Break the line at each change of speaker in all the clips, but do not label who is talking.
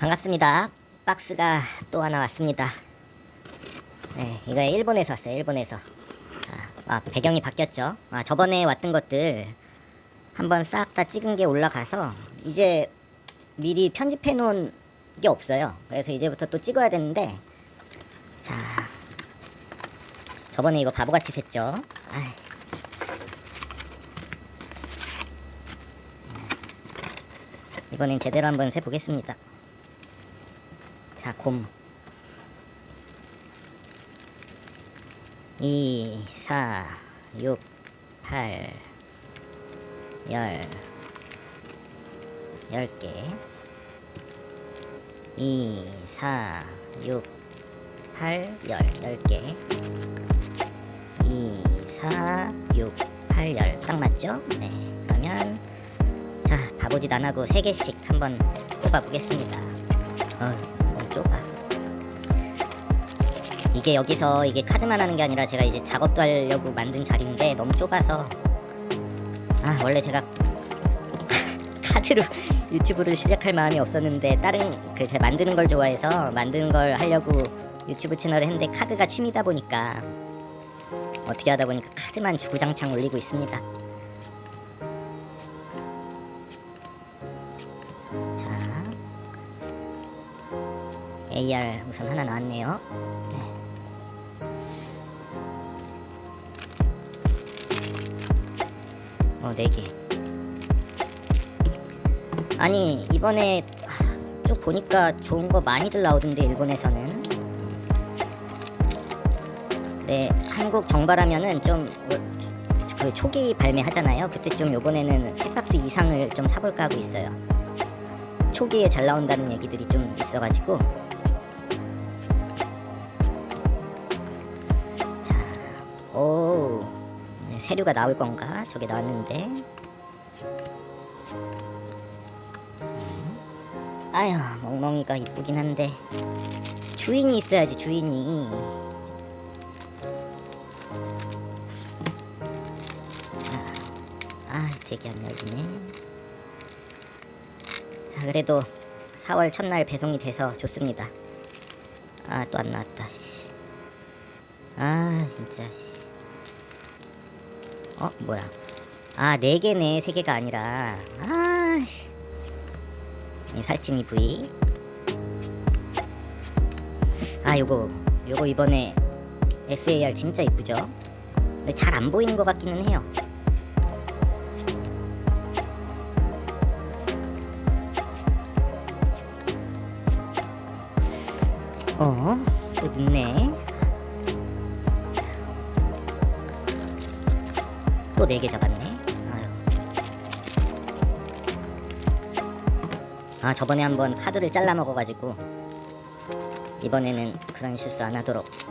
반갑습니다. 박스가 또 하나 왔습니다. 네, 이거 일본에서 왔어요. 일본에서. 자, 아, 배경이 바뀌었죠. 아, 저번에 왔던 것들 한번 싹 다 찍은 게 올라가서 이제 미리 편집해 놓은 게 없어요. 그래서 이제부터 또 찍어야 되는데 자, 저번에 이거 바보같이 샜죠. 아이. 이번엔 제대로 한번 세 보겠습니다. 자, 곰. 2, 4, 6, 8, 10, 10개. 2, 4, 6, 8, 10, 10개. 2, 4, 6, 8, 10. 딱 맞죠? 네. 그러면, 자, 바보짓 안 하고 3개씩 한번 뽑아보겠습니다. 어, 좁아. 이게 여기서 이게 카드만 하는 게 아니라 제가 이제 작업도 하려고 만든 자리인데 너무 좁아서 아 원래 제가 카드로 유튜브를 시작할 마음이 없었는데 다른 그 제가 만드는 걸 좋아해서 만드는 걸 하려고 유튜브 채널을 했는데 카드가 취미다 보니까 어떻게 하다 보니까 카드만 주구장창 올리고 있습니다. AR 우선 하나 나왔네요. 어, 네 개. 아니, 이번에 하, 쭉 보니까 좋은 거 많이들 나오던데, 일본에서는. 네, 한국 정발하면은 좀, 그 초기 발매하잖아요. 그때 좀 요번에는 세 박스 이상을 좀 사볼까 하고 있어요. 초기에 잘 나온다는 얘기들이 좀 있어가지고. 세류가 나올 건가? 저게 나왔는데. 아휴, 멍멍이가 이쁘긴 한데 주인이 있어야지 주인이. 자, 아, 되게 안 열리네. 자, 그래도 4월 첫날 배송이 돼서 좋습니다. 아, 또 안 나왔다. 씨. 아, 진짜. 씨. 어 뭐야? 아네 개네 세 개가 아니라. 아이 살찐이 부위. 아 요거. 요거 이번에 SAR 진짜 이쁘죠? 근데 잘 안 보이는 것 같기는 해요. 어 또 늦네 또네개 잡았네. 아유. 아 저번에 한번 카드를 잘라 먹어가지고 이번에는 그런 실수 안 하도록. 자.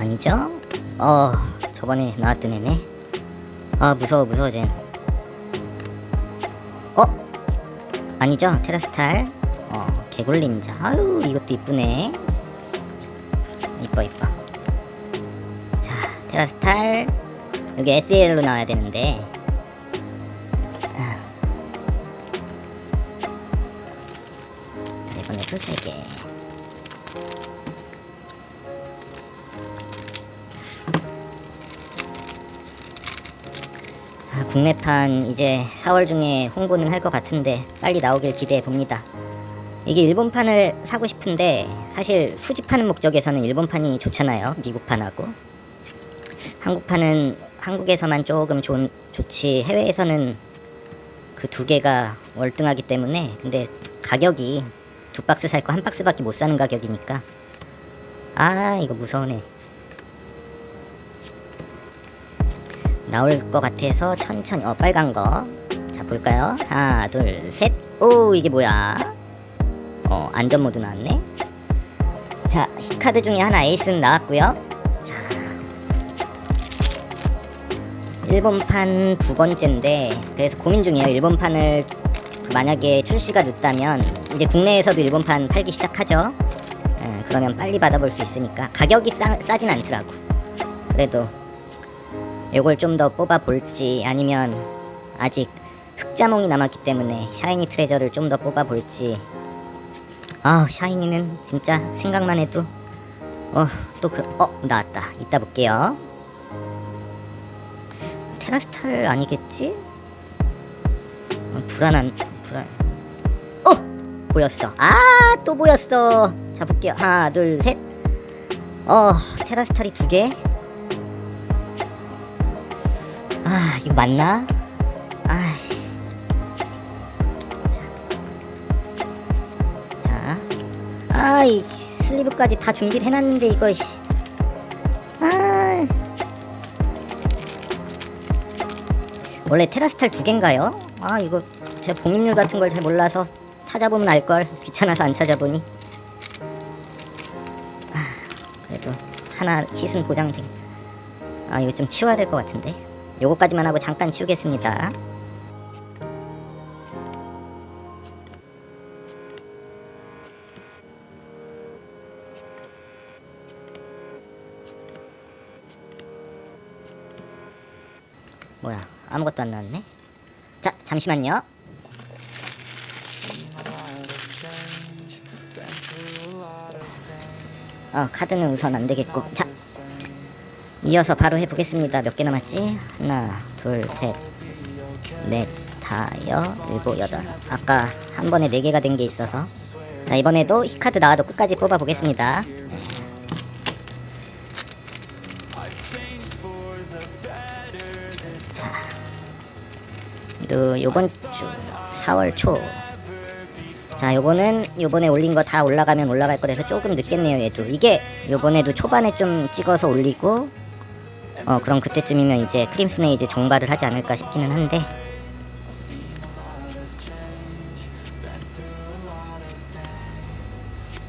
아니죠? 어 저번에 나왔던 애네. 아 무서워 무서워 쟨 어? 아니죠? 테라스탈? 어 개굴린자. 아유 이것도 이쁘네. 이뻐 이뻐. 자 테라스탈. 여기 SL로 나와야 되는데. 아. 자, 이번에 풀세개 국내판 이제 4월 중에 홍보는 할 것 같은데 빨리 나오길 기대해 봅니다. 이게 일본판을 사고 싶은데 사실 수집하는 목적에서는 일본판이 좋잖아요. 미국판하고 한국판은 한국에서만 조금 좋, 좋지 해외에서는 그 두 개가 월등하기 때문에 근데 가격이 두 박스 살 거 한 박스밖에 못 사는 가격이니까 아 이거 무서우네. 나올 것 같아서 천천히 어 빨간 거. 자 볼까요? 하나 둘셋오 이게 뭐야? 어 안전 모드 나왔네. 자 히카드 중에 하나 에이스는 나왔고요. 자 일본판 두 번째인데 그래서 고민 중이에요. 일본판을 그 만약에 출시가 늦다면 이제 국내에서도 일본판 팔기 시작하죠. 예, 그러면 빨리 받아볼 수 있으니까 가격이 싸, 싸진 않더라고. 그래도 이걸 좀 더 뽑아 볼지 아니면 아직 흑자몽이 남았기 때문에 샤이니 트레저를 좀 더 뽑아 볼지. 아 샤이니는 진짜 생각만 해도 어또 그, 어 나왔다. 이따 볼게요. 테라스탈 아니겠지? 어, 불안한 불안. 어 보였어. 아 또 보였어. 자 볼게요. 하나 둘 셋. 어 테라스탈이 두 개. 아 이거 맞나? 아이씨. 자, 아이 슬리브까지 다 준비를 해놨는데 이거 씨. 아. 원래 테라스탈 두 개인가요? 아 이거 제가 복립률 같은 걸 잘 몰라서 찾아보면 알 걸 귀찮아서 안 찾아보니. 아 그래도 하나 희순 보장생. 아 이거 좀 치워야 될 것 같은데. 요거까지만 하고 잠깐 치우겠습니다. 뭐야 아무것도 안 나왔네. 자 잠시만요. 어 카드는 우선 안 되겠고 자 이어서 바로 해보겠습니다. 몇 개 남았지? 하나, 둘, 셋, 넷, 다여, 일곱, 여덟. 아까 한 번에 네 개가 된 게 있어서. 자, 이번에도 이 카드 나와도 끝까지 뽑아 보겠습니다. 자, 또 요번 주 4월 초. 자, 요거는 요번에 올린 거 다 올라가면 올라갈 거라서 조금 늦겠네요, 얘도. 이게 요번에도 초반에 좀 찍어서 올리고 어 그럼 그때쯤이면 이제 크림스네이즈 정발을 하지 않을까 싶기는 한데.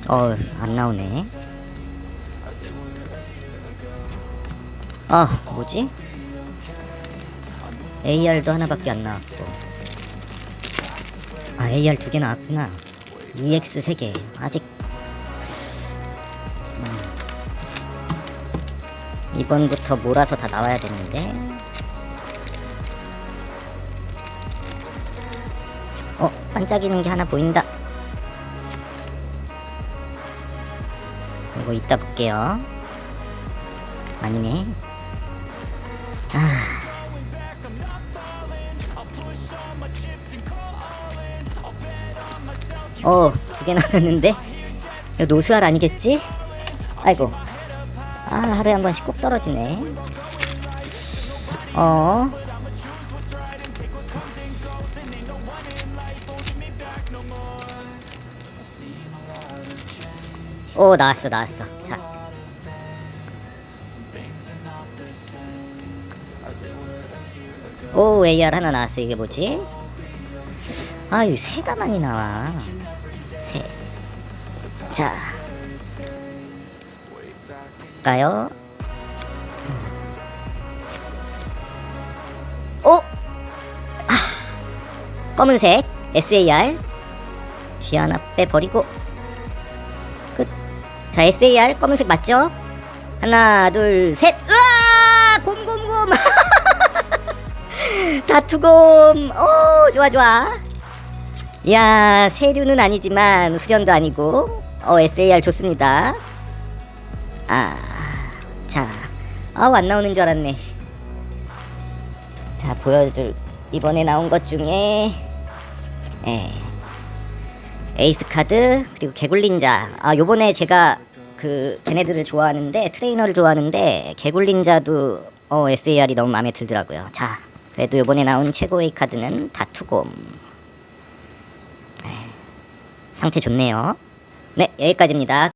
어 안 나오네. 어 뭐지? AR도 하나밖에 안 나왔고. 아 AR 두 개 나왔구나. EX 세 개. 아직 이번부터 몰아서 다 나와야 되는데. 어 반짝이는 게 하나 보인다. 이거 이따 볼게요. 아니네. 아 어 두 개 남았는데? 이거 노스알 아니겠지? 아이고 아 하루에 한 번씩 꼭 떨어지네 어 오, 나왔어, 나왔어. 자. 오, AR 하나 나왔어. 이게 뭐지? 아, 이 새가 많이 나와. 새. 자. 볼까요? 오! 아, 검은색 SAR 뒤 하나 빼버리고 끝. 자 SAR 검은색 맞죠? 하나 둘 셋. 으아! 곰곰곰. 다투곰. 오 좋아 좋아. 야 세류는 아니지만 수련도 아니고 어 SAR 좋습니다. 아, 자, 아우 안 나오는 줄 알았네. 자, 보여줄 이번에 나온 것 중에 에, 에이스 카드 그리고 개굴린자. 아, 요번에 제가 그 걔네들을 좋아하는데 트레이너를 좋아하는데 개굴린자도 어 SAR이 너무 마음에 들더라고요. 자, 그래도 요번에 나온 최고의 카드는 다투곰. 에, 상태 좋네요. 네, 여기까지입니다.